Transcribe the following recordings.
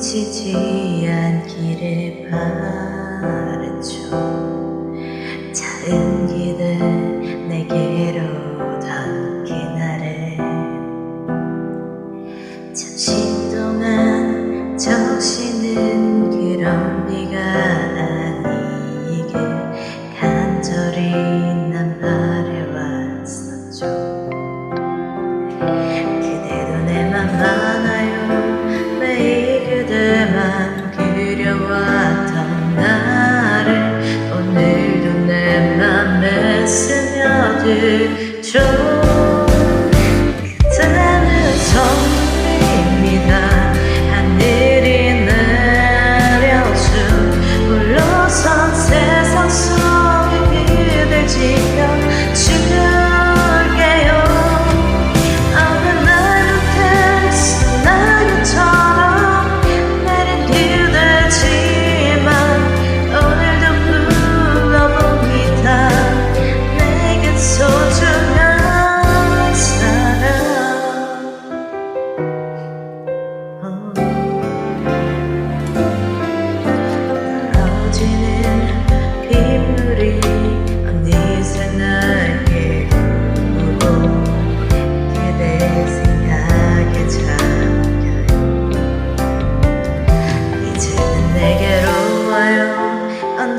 그치지 않기를 바랬죠. 작은 기대 내게로 닿기 나를 잠시 스며들죠. 그대는 선물입니다. 하늘이 내려준 물러선 세상 속에 그댈 지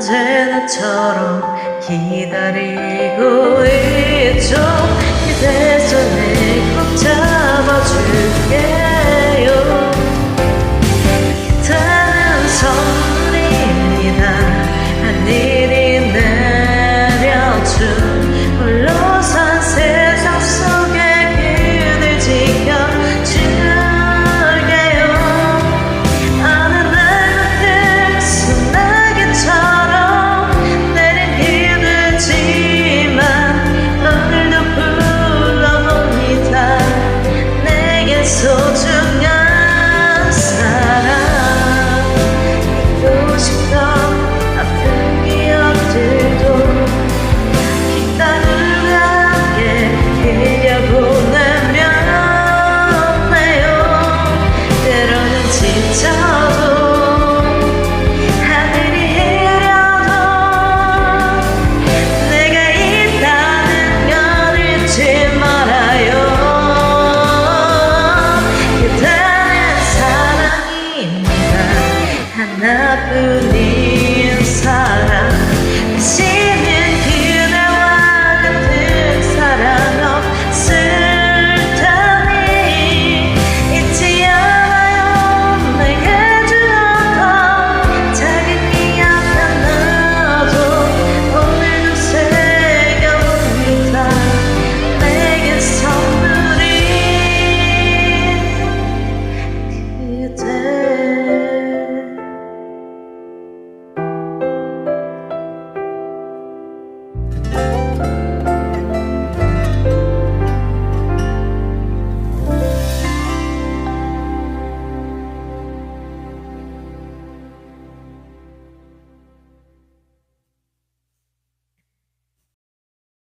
언제나처럼 기다리고 있죠. 이대서 내 happily.